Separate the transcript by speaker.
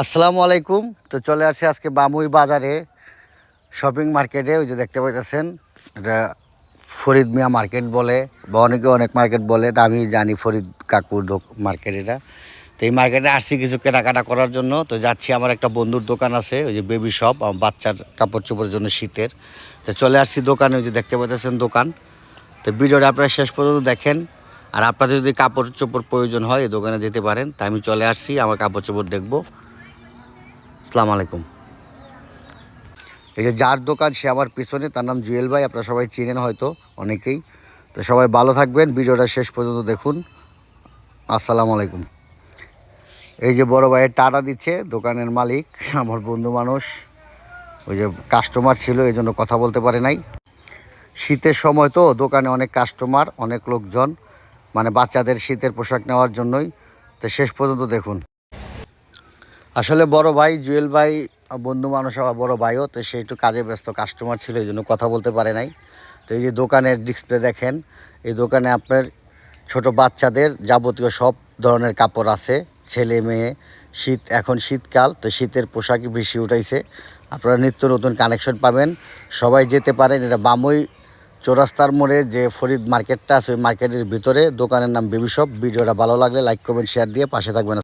Speaker 1: আসসালামু আলাইকুম। তো চলে আসছে আজকে বামুই বাজারে শপিং মার্কেটে ওই যে দেখতে পাইতেছেন, এটা ফরিদ মিয়া মার্কেট বলে, বা অনেকে অনেক মার্কেট বলে, তা আমি জানি ফরিদ কাকুর মার্কেট এটা। তো এই মার্কেটে আসছি কিছু কেনাকাটা করার জন্য। তো যাচ্ছি, আমার একটা বন্ধুর দোকান আছে, ওই যে বেবি শপ আমার বাচ্চার কাপড় চোপড়ের জন্য শীতের। তো চলে আসছি দোকানে, ওই যে দেখতে পাইতেছেন দোকান। তো ভিডিওটা আপনারা শেষ পর্যন্ত দেখেন। আর আপনাদের যদি কাপড় চোপড় প্রয়োজন হয়, এই দোকানে যেতে পারেন। তা আমি চলে আসছি, আমার কাপড় চোপড় দেখব। আসসালামু আলাইকুম। এই যে যার দোকান, সে আমার পিছনে, তার নাম জুয়েল ভাই, আপনারা সবাই চিনেন হয়তো অনেকেই। তো সবাই ভালো থাকবেন, ভিডিওটা শেষ পর্যন্ত দেখুন। আসসালামু আলাইকুম। এই যে বড় ভাইয়ের টাটা দিচ্ছে, দোকানের মালিক, আমার বন্ধু মানুষ। ওই যে কাস্টমার ছিল, এই জন্য কথা বলতে পারে নাই। শীতের সময় তো দোকানে অনেক কাস্টমার অনেক লোকজন মানে বাচ্চাদের শীতের পোশাক নেওয়ার জন্যই। তো শেষ পর্যন্ত দেখুন। আসলে বড় ভাই, জুয়েল ভাই, বন্ধু মানুষ, আমার বড় ভাইও, তো সে একটু কাজে ব্যস্ত কাস্টমার ছিল, এই জন্য কথা বলতে পারে নাই। তো এই যে দোকানের ডিসপ্লে দেখেন, এই দোকানে আপনার ছোট বাচ্চাদের যাবতীয় সব ধরনের কাপড় আছে, ছেলে মেয়ে, শীত, এখন শীতকাল, তো শীতের পোশাকই বেশি উঠাইছে আপনারা নিত্য নতুন কানেকশন পাবেন। সবাই যেতে পারেন, এটা বামই চৌরাস্তার মোড়ে যে ফরিদ মার্কেটটা আছে, ওই মার্কেটের ভিতরে। দোকানের নাম বেবি শপ। ভিডিওটা ভালো লাগলে লাইক কমেন্ট শেয়ার দিয়ে পাশে থাকবেন।